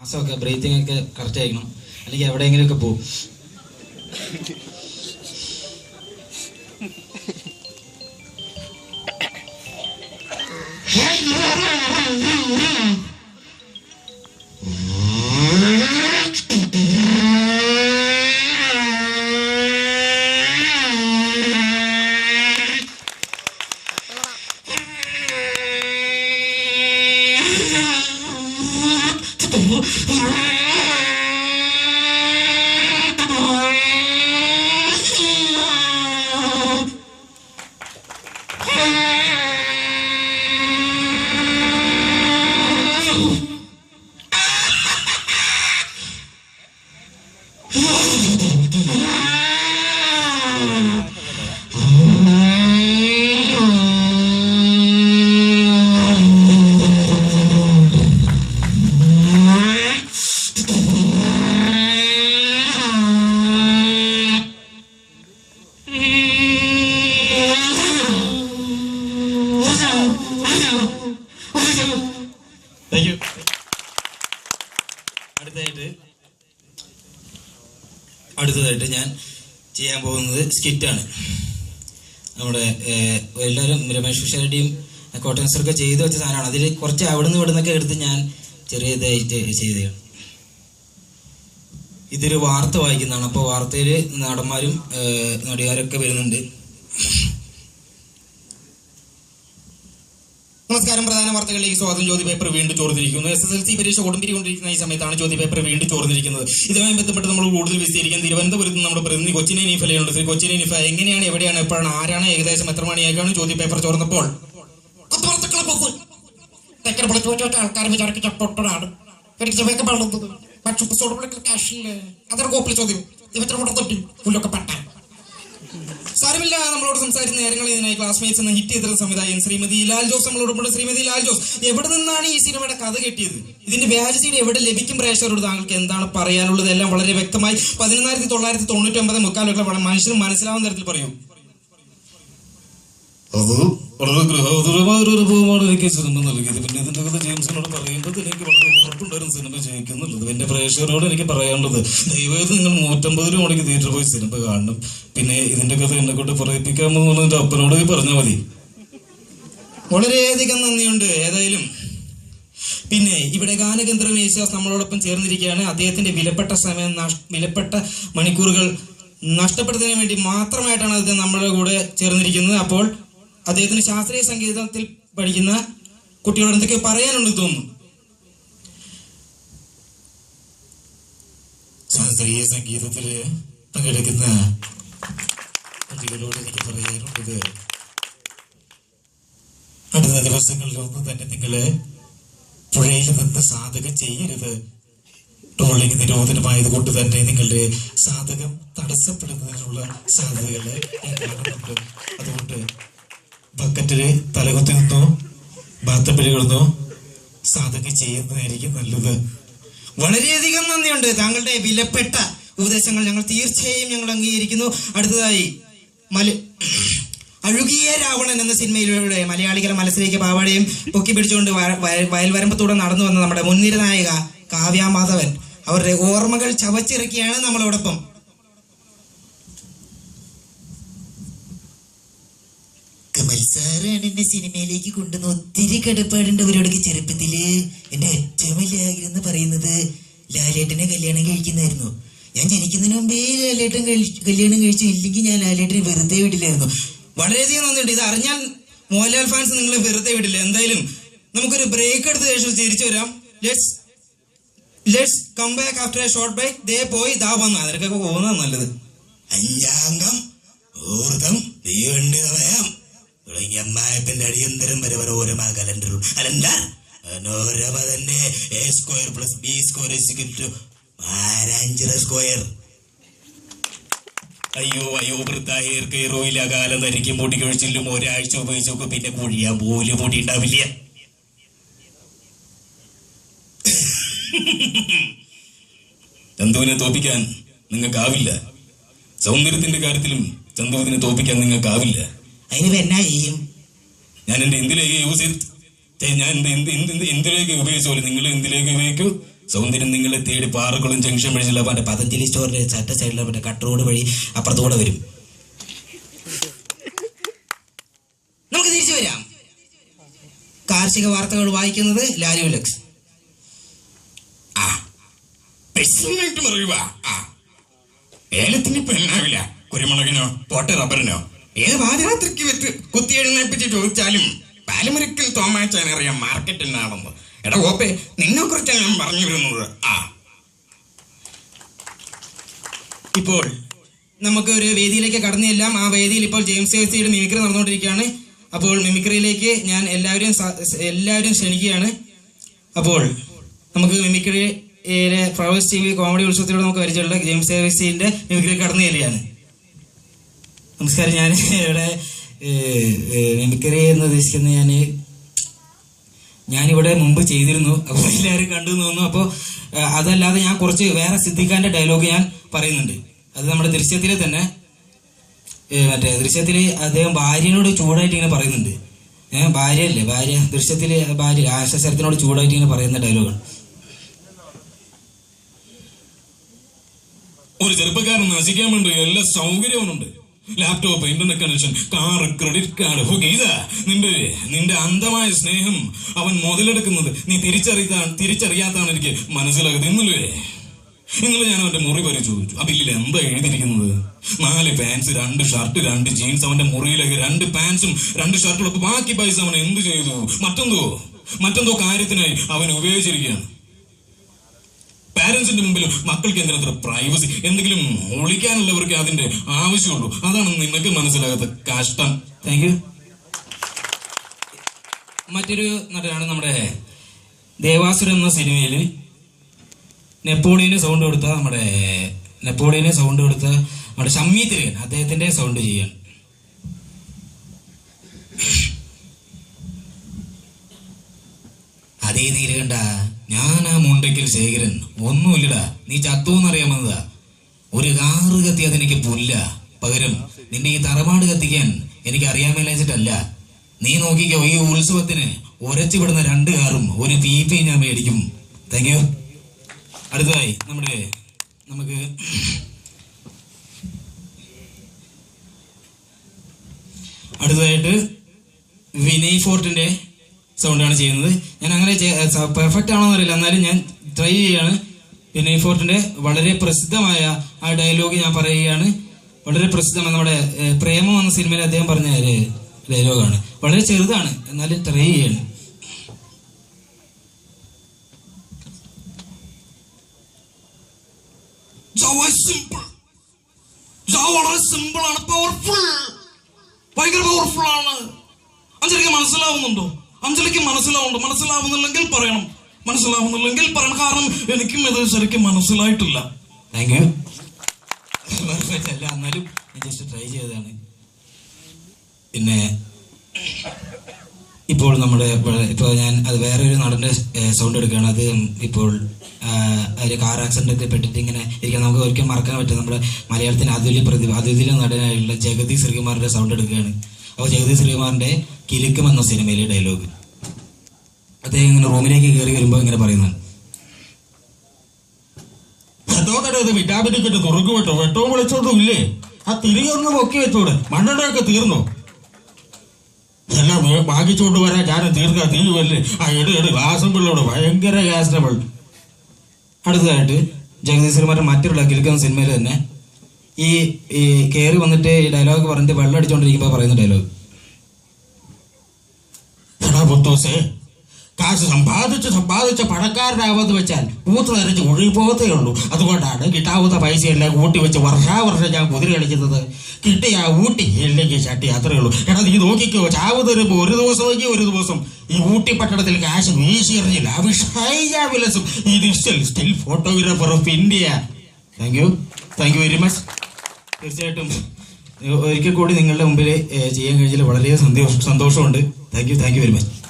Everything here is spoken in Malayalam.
ശ്വാസമൊക്കെ ബ്രീത്തിങ് ഒക്കെ കറക്റ്റ് ആയിരിക്കണം. അല്ലെങ്കിൽ എവിടെയെങ്കിലുമൊക്കെ പോകും താങ്ക് യു അടുത്തതായിട്ട് അടുത്തതായിട്ട് ഞാൻ ചെയ്യാൻ പോകുന്നത് സ്കിറ്റാണ്. നമ്മുടെ എല്ലാവരും രമേശ് വിഷാരുടെയും കോട്ടയം ചെയ്തു വെച്ച സാധനമാണ്. അതിൽ കുറച്ച് അവിടുന്ന് ഇവിടുന്നൊക്കെ എടുത്ത് ഞാൻ ചെറിയതായിട്ട് ചെയ്തതാണ്. ഇതൊരു വാർത്ത വായിക്കുന്നതാണ്. അപ്പോൾ വാർത്തയിൽ നടന്മാരും നടികാരൊക്കെ വരുന്നുണ്ട്. നമസ്കാരം. പ്രധാന വാർത്തകളിലേക്ക് സ്വാഗതം. ജ്യോതി പേപ്പർ വീണ്ടും ചോർന്നിരിക്കുന്നു. എസ് എസ് എൽ സി പരീക്ഷ കൊടുമ്പിരിക്കൊണ്ടിരിക്കുന്ന ഈ സമയത്താണ് ജ്യോതി പേപ്പർ വീണ്ടും ചോർന്നിരിക്കുന്നത്. ഇതുമായി ബന്ധപ്പെട്ട് നമ്മൾ കൂടുതൽ വിശദീകരിക്കാൻ തിരുവനന്തപുരത്ത് നമ്മുടെ പ്രതിനിധി കൊച്ചിനെ നിഫലയുണ്ട് ശ്രീ കൊച്ചിനെ നിഫ എങ്ങനെയാണ് എവിടെയാണ് എപ്പോഴാണ് ആരാണ് ഏകദേശം എത്ര മണിയായിക്കാണ് ജ്യോതി പേപ്പർ ചോർന്നപ്പോൾ? ആൾക്കാർ പള്ളുന്നത് പക്ഷെ ചോദ്യം പുല്ലൊക്കെ പട്ടാൻ. സാരമില്ല നമ്മളോട് സംസാരിക്കുന്ന നേരങ്ങളിൽ ഇതിനായി ക്ലാസ്മേറ്റ്സ് എന്ന ഹിറ്റ് ചെയ്ത സംവിധായകൻ ശ്രീമതി ലാൽ ജോസ് നമ്മളോടൊപ്പം ശ്രീമതി ലാൽ ജോസ് എവിടെ നിന്നാണ് ഈ സിനിമയുടെ കഥ കിട്ടിയത്? ഇതിന്റെ വ്യാജ സീഡ് എവിടെ ലഭിക്കും പ്രേക്ഷകരോട്? താങ്കൾക്ക് എന്താണ് പറയാനുള്ളത്? എല്ലാം വളരെ വ്യക്തമായി പതിനൊന്നായിരത്തി തൊള്ളായിരത്തി തൊണ്ണൂറ്റി ഒമ്പത് മുക്കാലൊക്കെ മനുഷ്യന് മനസ്സിലാവുന്ന തരത്തിൽ പറയും. പിന്നെ വളരെ പ്രേക്ഷകരോട് എനിക്ക് പറയാനുള്ളത് ദൈവം നിങ്ങൾ നൂറ്റമ്പത് രൂപ മണിക്ക് തിയേറ്ററിൽ പോയി സിനിമ കാണണം പിന്നെ ഇതിന്റെ കഥ എന്നെ കൊണ്ട് പറയിപ്പിക്കാമെന്ന് പറഞ്ഞിട്ട് അപ്പനോട് പറഞ്ഞാൽ മതി വളരെയധികം നന്ദിയുണ്ട് ഏതായാലും. പിന്നെ ഇവിടെ ഗാനകേന്ദ്രം യേശുദാസ് നമ്മളോടൊപ്പം ചേർന്നിരിക്കുകയാണ്. അദ്ദേഹത്തിന്റെ വിലപ്പെട്ട സമയം വിലപ്പെട്ട മണിക്കൂറുകൾ നഷ്ടപ്പെടുന്നതിന് വേണ്ടി മാത്രമായിട്ടാണ് അദ്ദേഹം നമ്മുടെ കൂടെ ചേർന്നിരിക്കുന്നത്. അപ്പോൾ അദ്ദേഹത്തിന് ശാസ്ത്രീയ സംഗീതത്തിൽ പഠിക്കുന്ന കുട്ടികളോട് എന്തൊക്കെ പറയാനുണ്ട് തോന്നുന്നു? ശാസ്ത്രീയ സംഗീതത്തിൽ പങ്കെടുക്കുന്ന കുട്ടികളോട് എനിക്ക് പറയാനുള്ളത് അടുത്ത ദിവസങ്ങളിലൊന്നും തന്നെ നിങ്ങൾ പുഴയിൽ നിന്ന് സാധകം ചെയ്യരുത്. ട്രോളിംഗ് നിരോധനമായത് കൊണ്ട് തന്നെ നിങ്ങളുടെ സാധകം തടസ്സപ്പെടുന്നതിനുള്ള സാധ്യതകൾ അതുകൊണ്ട് ബക്കറ്റിൽ തലകുത്തി നിന്നോ ബാത്തപ്പിൽ കിടന്നോ സാധകം ചെയ്യുന്നതായിരിക്കും നല്ലത്. വളരെയധികം നന്ദിയുണ്ട്. താങ്കളുടെ വിലപ്പെട്ട ഉപദേശങ്ങൾ ഞങ്ങൾ തീർച്ചയായും ഞങ്ങൾ അംഗീകരിക്കുന്നു. അടുത്തതായി മല അഴുകിയ രാവണൻ എന്ന സിനിമയിലൂടെ മലയാളികളെ മനസ്സിലേക്ക് പാവാടയും പൊക്കി പിടിച്ചുകൊണ്ട് വയൽവരമ്പത്തൂടെ നടന്നു വന്ന നമ്മുടെ മുൻനിര നായിക കാവ്യ മാധവൻ. അവരുടെ ഓർമ്മകൾ ചവച്ചിറക്കിയാണ് നമ്മളോടൊപ്പം. എന്നെ സിനിമയിലേക്ക് കൊണ്ടുവന്ന് ഒത്തിരി കടപ്പാടുണ്ട് അവരോടൊക്കെ ചെറുപ്പത്തിൽ. എന്റെ ഏറ്റവും വലിയ ആഗ്രഹം എന്ന് പറയുന്നത് ലാലേട്ടനെ കല്യാണം കഴിക്കുന്നതായിരുന്നു. ഞാൻ ജനിക്കുന്നതിന് മുമ്പേ ലാലേട്ടൻ കല്യാണം കഴിച്ചു. ഇല്ലെങ്കിൽ ഞാൻ ലാലേട്ടനെ വെറുതെ വിടില്ലായിരുന്നു. വളരെയധികം നന്ദിയുണ്ട്. ഇത് അറിഞ്ഞാൽ മോഹൻലാൽ ഫാൻസ് നിങ്ങളെ വെറുതെ വിടില്ല. എന്തായാലും നമുക്കൊരു ബ്രേക്ക് എടുത്ത ശേഷം തിരിച്ചു വരാം. Let's let's come back after a short break ദേ പോയി ദാ വന്നു. അതിനൊക്കെ പോകുന്നതാണ് നല്ലത്. അഞ്ചാംഗം അടിയന്തരം വരെ ഓരോമാ കലണ്ടർ അലണ്ടാ മനോരമ തന്നെ. A square plus B square square അയ്യോ അയ്യോ വൃദ്ധായർ കയറോയില്ല കാലം ധരിക്കും. മുടി കഴിച്ചില്ലും ഒരാഴ്ച ഉപയോഗിച്ച് നോക്കും പിന്നെ കുഴിയാ പോലും മുടി ഉണ്ടാവില്ല. ചന്തുവിനെ തോപ്പിക്കാൻ നിങ്ങൾക്കാവില്ല. സൗന്ദര്യത്തിന്റെ കാര്യത്തിലും ചന്തുവിനെ തോപ്പിക്കാൻ നിങ്ങൾക്കാവില്ല. അതിന് എന്നാ ചെയ്യും? ഞാൻ എന്റെ എന്തിലേക്ക് യൂസ് ചെയ്ത് ഞാൻ എന്ത് എന്ത് എന്ത് എന്തിലേക്ക് ഉപയോഗിച്ചോളൂ നിങ്ങൾ എന്തിലേക്ക് ഉപയോഗിക്കൂ? സൗന്ദര്യം നിങ്ങളെ തേടി പാറകളും ജംഗ്ഷൻ വഴി മറ്റേ പതഞ്ജലി സ്റ്റോറിന്റെ ചട്ട സൈഡിലെ മറ്റേ കട്ട് റോഡ് വഴി അപ്പുറത്തൂടെ വരും. നമുക്ക് തിരിച്ചു വരാം. കാർഷിക വാർത്തകൾ വായിക്കുന്നത് ലാലു ലക്സ്. ആ ഏലത്തിന് ഇപ്പൊ കുരുമുളകിനോ പോട്ട് റബ്ബറിനോ. ഏത് പാതിരാത്രിക്ക് വെച്ച് കുത്തി എഴുന്നേൽപ്പിച്ച് ചോദിച്ചാലും പാലമരക്കൽ തോമാച്ചാൻ അറിയാം മാർക്കറ്റ് എന്നാണെന്ന്. എടാ ഓപ്പേ നിന്നെ കുറിച്ചാണ് ഞാൻ പറഞ്ഞു വരുന്നത്? ആ. ഇപ്പോൾ നമുക്ക് ഒരു വേദിയിലേക്ക് കടന്നു ചെല്ലാം ആ വേദിയിൽ ഇപ്പോൾ ജെയിംസ് എസിയുടെ മിമിക്രി നടന്നുകൊണ്ടിരിക്കുകയാണ്. അപ്പോൾ മിമിക്രിയിലേക്ക് ഞാൻ എല്ലാവരും എല്ലാവരും ക്ഷണിക്കുകയാണ്. അപ്പോൾ നമുക്ക് മിമിക്രിയിലെ ഫ്ലവേഴ്സ് ടി വി കോമഡി ഉത്സവത്തിലൂടെ നമുക്ക് പരിചയമുള്ള ജെയിംസ് എസിന്റെ മിമിക്രി കടന്നു ചെല്ലുകയാണ്. നമസ്കാരം ഞാൻ ഇവിടെ മിമിക്രി എന്ന് ഉദ്ദേശിക്കുന്നത് ഞാൻ ഞാനിവിടെ മുമ്പ് ചെയ്തിരുന്നു. അപ്പോൾ എല്ലാവരും കണ്ടു തോന്നുന്നു. അപ്പോൾ അതല്ലാതെ ഞാൻ കുറച്ച് വേറെ സിദ്ദിഖാന്റെ ഡയലോഗ് ഞാൻ പറയുന്നുണ്ട്. അത് നമ്മുടെ ദൃശ്യത്തിൽ തന്നെ മറ്റേ ദൃശ്യത്തിൽ അദ്ദേഹം ഭാര്യനോട് ചൂടായിട്ട് ഇങ്ങനെ പറയുന്നുണ്ട്. ഏഹ് ഭാര്യ അല്ലേ ഭാര്യ ദൃശ്യത്തിൽ ഭാര്യ ആശാശരത്തിനോട് ചൂടായിട്ട് ഇങ്ങനെ പറയുന്ന ഡയലോഗാണ് ഒരു ചെറുപ്പക്കാരൻ നശിക്കാൻ വേണ്ടി എല്ലാ സൗകര്യവുമുണ്ട് laptop internet connection car credit card ഇതാ നിന്റെ നിന്റെ അന്ധമായ സ്നേഹം അവൻ മുതലെടുക്കുന്നത് നീ തിരിച്ചറിയാ തിരിച്ചറിയാത്താണ് എനിക്ക് മനസ്സിലാകുന്നത്. ഇന്നലെ ഇന്നലെ ഞാൻ അവന്റെ മുറി വരെ ചോദിച്ചു. ആ ബില്ലിൽ എന്താ എഴുതിയിരിക്കുന്നത്? നാല് പാൻസ് രണ്ട് ഷർട്ട് രണ്ട് ജീൻസ് അവന്റെ മുറിയിലേക്ക് രണ്ട് പാൻസും രണ്ട് ഷർട്ടും ഒക്കെ ബാക്കി പൈസ അവൻ എന്ത് ചെയ്തു? മറ്റെന്തോ മറ്റെന്തോ കാര്യത്തിനായി അവൻ ഉപയോഗിച്ചിരിക്കുകയാണ്. പാരന്റ്സിന്റെ മുമ്പിൽ മക്കൾക്ക് എന്തിനത്ര പ്രൈവസി എന്തെങ്കിലും ഒളിക്കാനുള്ളവർക്ക് അതിന്റെ ആവശ്യമുള്ളൂ. അതാണ് നിങ്ങൾക്ക് മനസ്സിലാകാത്ത കഷ്ടം. താങ്ക് യു മറ്റൊരു നടനാണ് നമ്മുടെ ദേവാസുരം എന്ന സിനിമയിൽ നെപ്പോളിയന് സൗണ്ട് കൊടുത്ത നമ്മുടെ നെപ്പോളിയന് സൗണ്ട് കൊടുത്ത നമ്മുടെ ഷമ്മി അദ്ദേഹത്തിന്റെ സൗണ്ട് ചെയ്യാൻ അതേ നീലകണ്ട ഞാൻ ആ മുണ്ടയ്ക്കൽ ശേഖരൻ. ഒന്നുമില്ലടാ. നീ ചത്തോന്നറിയാമെന്നതാ ഒരു കാറ് കത്തി അതെനിക്ക് പുല്ല. പകരം നിന്റെ ഈ തറവാട് കത്തിക്കാൻ എനിക്ക് അറിയാൻ നീ നോക്കിക്കോ ഈ ഉത്സവത്തിന് ഉരച്ചുവിടുന്ന രണ്ട് കാറും ഒരു പി ഞാൻ മേടിക്കും. താങ്ക് യു അടുത്തതായി നമ്മുടെ നമുക്ക് അടുത്തതായിട്ട് വിനയ് ഫോർട്ടിന്റെ സൗണ്ടാണ് ചെയ്യുന്നത്. ഞാൻ അങ്ങനെ പെർഫെക്റ്റ് ആണോ എന്നറിയില്ല എന്നാലും ഞാൻ ട്രൈ ചെയ്യാണ്. ഈ ഫോർട്ടിന്റെ വളരെ പ്രസിദ്ധമായ ആ ഡയലോഗ് ഞാൻ പറയുകയാണ്. വളരെ പ്രസിദ്ധമാണ് നമ്മുടെ പ്രേമം എന്ന സിനിമയിൽ അദ്ദേഹം പറഞ്ഞ ഡയലോഗാണ് വളരെ ചെറുതാണ്. എന്നാലും ട്രൈ ചെയ്യാണ്. സിമ്പിൾ സിമ്പിൾ ആണ്. പവർഫുൾ ഭയങ്കര പവർഫുൾ ആണ്. അഞ്ചരിക്ക് മനസ്സിലാവുന്നുണ്ടോ? അഞ്ജലിക്ക് മനസ്സിലാവുന്നുണ്ട്. മനസ്സിലാവുന്നില്ലെങ്കിൽ പറയണം. മനസ്സിലാവുന്നില്ലെങ്കിൽ പറയണം. കാരണം എനിക്കും ഇത് ശരിക്കും മനസ്സിലായിട്ടില്ല. എന്നാലും ജസ്റ്റ് ട്രൈ ചെയ്തതാണ്. പിന്നെ ഇപ്പോൾ നമ്മുടെ ഇപ്പോൾ ഞാൻ അത് വേറെ ഒരു നടന്റെ സൗണ്ട് എടുക്കുകയാണ്. അത് ഇപ്പോൾ ഒരു കാർ ആക്സിഡന്റൊക്കെ പെട്ടിട്ട് ഇങ്ങനെ ഇരിക്കാൻ നമുക്ക് ഒരിക്കലും മറക്കാൻ പറ്റും നമ്മുടെ മലയാളത്തിന് അതുല്യ പ്രതിഭ അതുല്യ നടനായിട്ടുള്ള ജഗതി ശ്രീകുമാറിന്റെ സൗണ്ട് എടുക്കുകയാണ്. അപ്പോൾ ജഗതി ശ്രീകുമാറിന്റെ കിലുക്കം എന്ന സിനിമയിലെ ഡയലോഗ് അദ്ദേഹം ഇങ്ങനെ റൂമിലേക്ക് കയറി വരുമ്പോൾ ഇങ്ങനെ പറയുന്നു. അതോടൊരു ഇത് വിറ്റാമിൻ കിട്ട് തുറക്കു വെട്ടോ വെട്ടവും വിളിച്ചോട്ടും ഇല്ലേ? ആ തിരിയൊന്നും ഒന്ന് പൊക്കി വെച്ചൂടെ? മണ്ണെണ്ണയൊക്കെ തീർന്നോ? എല്ലാം വേ- വാങ്ങിച്ചോണ്ട് വരാൻ ഞാൻ തീർക്കാൻ തീരുവല്ലേ? ആ എട് എട് ഗ്ലാസും പിള്ളോട് ഭയങ്കര ഗ്യാസ് അടുത്തതായിട്ട് ജഗദീഷ് ശ്രീമാരുടെ മറ്റൊരു കിൽക്കുന്ന സിനിമയിൽ തന്നെ ഈ ഈ കയറി വന്നിട്ട് ഈ ഡയലോഗ് പറഞ്ഞിട്ട് വെള്ളം അടിച്ചുകൊണ്ടിരിക്കുമ്പോൾ പറയുന്ന ഡയലോഗ് എടാ കാശ് സമ്പാദിച്ച് സമ്പാദിച്ച് പണക്കാരനാവെന്ന് വെച്ചാൽ പൂത്ത് നരച്ച് ഒഴുകി പോകത്തേ ഉള്ളൂ. അതുകൊണ്ടാണ് കിട്ടാവുന്ന പൈസയെല്ലാം കൂട്ടി വെച്ച് വർഷാവർഷം ഞാൻ കുതിര കളിക്കുന്നത്. കിട്ടിയ ഊട്ടി ഇല്ലെങ്കിൽ ചട്ടി അത്രയേ ഉള്ളൂ. എടാ നീ നോക്കിക്കോ ചാവ് തരുമ്പോ ഒരു ദിവസമെങ്കിൽ ഒരു ദിവസം ഈ ഊട്ടി പട്ടണത്തിൽ കാശ് വീശി എറിഞ്ഞില്ല. വിലസും. ഈ digital still photographer of India thank you thank you very much തീർച്ചയായിട്ടും ഒരിക്കൽ കൂടി നിങ്ങളുടെ മുമ്പിൽ ചെയ്യാൻ കഴിഞ്ഞാൽ വളരെ സന്തോഷം സന്തോഷമുണ്ട്. Thank you thank you very much